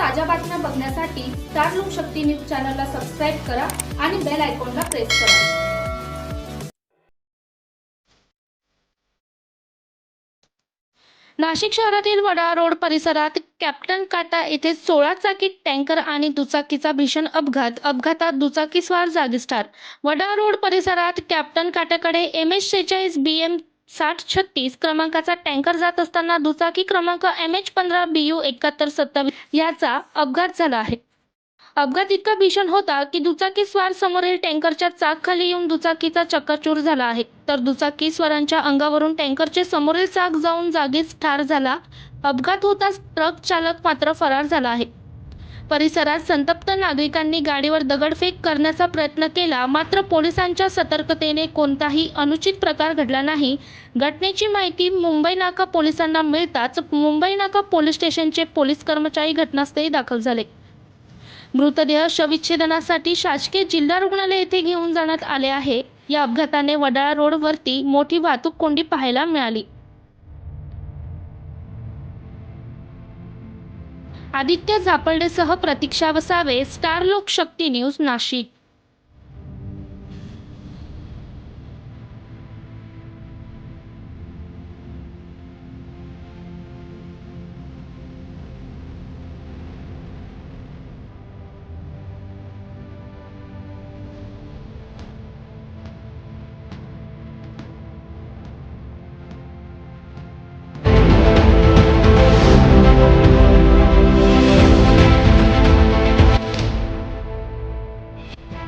ताज्या बातम्या बघण्यासाठी स्टार लोकशक्ती न्यूज चॅनलला सबस्क्राईब करा आणि बेल आयकॉनला प्रेस करा. नाशिक शहरातील वडाळा रोड परिसरात कॅप्टन काटा येथे सोळा चाकी टँकर आणि दुचाकीचा भीषण अपघात अपघातात दुचाकीस्वार जागीच ठार. वडाळा रोड परिसरात कॅप्टन काटाकडे एम एस शेहेचाळीस बी एम साठ छत्तीस क्रमांकाचा टँकर जात असताना दुचाकी क्रमांक एम एच पंधरा बी यू एकाहत्तर सत्तावीस याचा अपघात झाला आहे. अपघात इतका भीषण होता की दुचाकी स्वार समोरील टँकरच्या चाक खाली येऊन दुचाकीचा चक्काचूर झाला आहे. तर दुचाकी स्वारांच्या अंगावरून टँकरचे समोरील चाक जाऊन जागीच ठार झाला. अपघात होताच ट्रक चालक मात्र फरार झाला आहे. परिसरात संतप्त नागरिकांनी गाडीवर दगडफेक करण्याचा प्रयत्न केला. मात्र पोलिसांच्या सतर्कतेने कोणताही अनुचित प्रकार घडला नाही. घटनेची माहिती मुंबई नाका पोलिसांना मिळताच मुंबई नाका पोलीस स्टेशनचे पोलीस कर्मचारी घटनास्थळी दाखल झाले. मृतदेह शविच्छेदनासाठी शासकीय जिल्हा रुग्णालय येथे घेऊन जाण्यात आले आहे. या अपघाताने वडाळा रोडवरती मोठी वाहतूक कोंडी पाहायला मिळाली. आदित्य झापर्डेसह प्रतीक्षा वसावे स्टार लोकशक्ती न्यूज नाशिक.